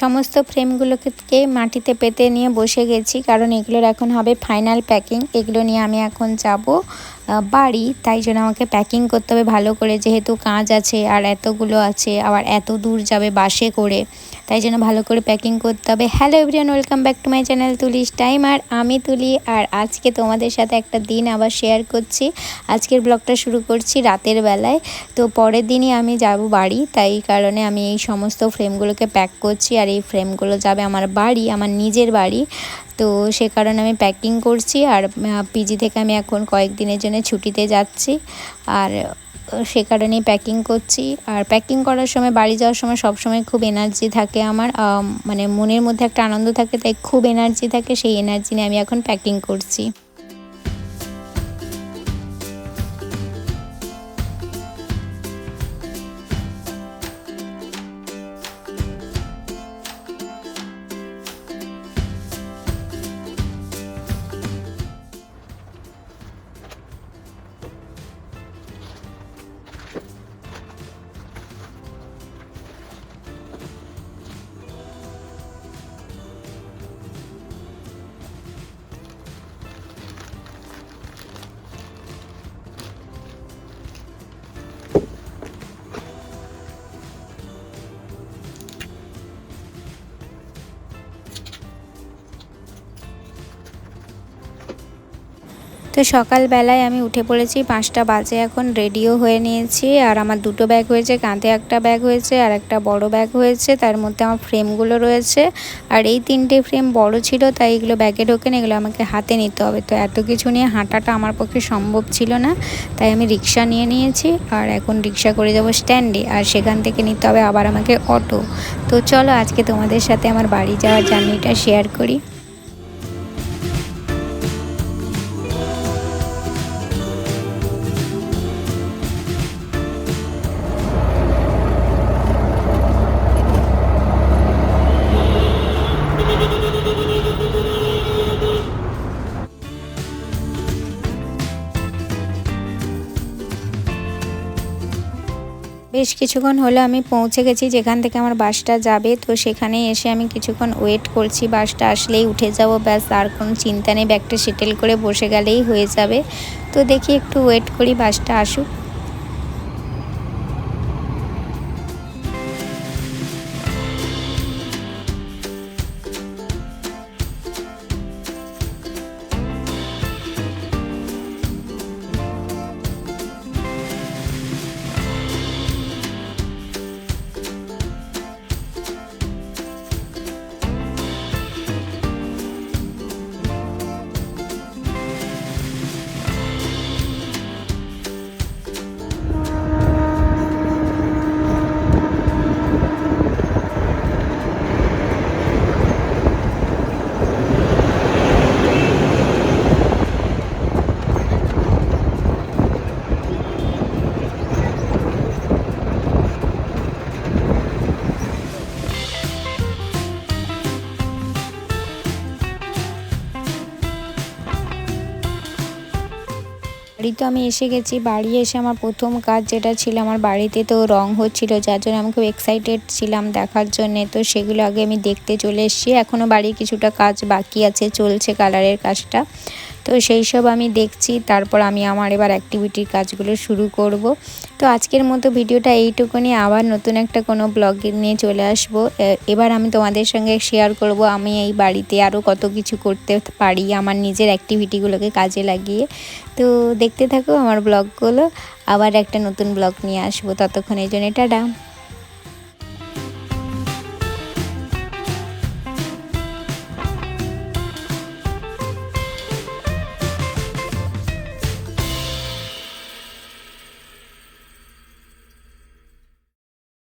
সমস্ত ফ্রেমগুলোকে মাটিতে পেতে নিয়ে বসে গেছি, কারণ এগুলোর এখন হবে ফাইনাল প্যাকিং এগুলো নিয়ে আমি এখন যাব। বাড়ি, তাই জন্য আমাকে প্যাকিং করতে হবে ভালো করে। যেহেতু কাজ আছে আর এতগুলো আছে, আবার এত দূর যাবে বাসে করে, তাই জন্য ভালো করে প্যাকিং করতে হবে। Hello everyone welcome back to my channel Tuli's time আর আমি তুলি আর আজকে তোমাদের সাথে একটা দিন আবার শেয়ার করছি। আজকের ব্লগটা শুরু করছি রাতের বেলায়। তো পরের দিনই আমি যাব বাড়ি, তাই কারণে আমি এই সমস্ত ফ্রেমগুলোকে প্যাক করছি। আর এই ফ্রেমগুলো যাবে আমার বাড়ি, আমার নিজের বাড়ি। তো সে কারণে আমি প্যাকিং করছি আর পিজি থেকে আমি এখন কয়েকদিনের জন্য ছুটিতে যাচ্ছি। আর সে কারণেই প্যাকিং করছি। আর প্যাকিং করার সময়, বাড়ি যাওয়ার সময় সব সময় খুব এনার্জি থাকে আমার। মানে মনের মধ্যে একটা আনন্দ থাকে, তাই খুব এনার্জি থাকে, সেই এনার্জি নিয়ে আমি এখন প্যাকিং করছি। তো সকালবেলায় আমি উঠে পড়েছি, পাঁচটা বাজে এখন, রেডিও হয়ে নিয়েছি। আর আমার দুটো ব্যাগ হয়েছে, কাঁধে একটা ব্যাগ হয়েছে, আর একটা বড় ব্যাগ হয়েছে, তার মধ্যে আমার ফ্রেমগুলো রয়েছে। আর এই তিনটে ফ্রেম বড় ছিল, তাই এগুলো ব্যাগে ঢোকেন এগুলো আমাকে হাতে নিতে হবে। তো এত কিছু নিয়ে হাঁটাটা আমার পক্ষে সম্ভব ছিল না, তাই আমি রিক্সা নিয়ে নিয়েছি। আর এখন রিক্সা করে যাব স্ট্যান্ডে, আর সেখান থেকে নিতে হবে আবার আমাকে অটো। তো চলো আজকে তোমাদের সাথে আমার বাড়ি যাওয়ার জার্নিটা শেয়ার করি। বেশ কিছুক্ষণ হলো আমি পৌঁছে গেছি, যেখান থেকে আমার বাসটা যাবে। তো সেখানে এসে আমি কিছুক্ষণ ওয়েট করছি, বাসটা আসলেই উঠে যাব। ব্যাস, আর কোনো চিন্তা নেই, ব্যাগটা সেটেল করে বসে গেলেই হয়ে যাবে। তো দেখি একটু ওয়েট করি, বাসটা আসুক। বাড়ি তো আমি এসে গেছি। বাড়ি এসে আমার প্রথম কাজ যেটা ছিল, আমার বাড়িতে তো রং হচ্ছিল, যার জন্য আমি খুব এক্সাইটেড ছিলাম দেখার জন্যে। তো সেগুলো আগে আমি দেখতে চলে এসেছি। এখনও বাড়ির কিছুটা কাজ বাকি আছে, চলছে কালারের কাজটা। তো সেই সব আমি দেখছি, তারপর আমি আমার এবার অ্যাক্টিভিটির কাজগুলো শুরু করব। তো আজকের মতো ভিডিওটা এইটুকুনি, আবার নতুন একটা কোনো ব্লগ নিয়ে চলে আসব। এবার আমি তোমাদের সঙ্গে শেয়ার করব আমি এই বাড়িতে আরও কত কিছু করতে পারি, আমার নিজের অ্যাক্টিভিটিগুলোকে কাজে লাগিয়ে। তো দেখতে থাকো আমার ব্লগগুলো আবার একটা নতুন ব্লগ নিয়ে আসব। ততক্ষণের জন্য টাটা।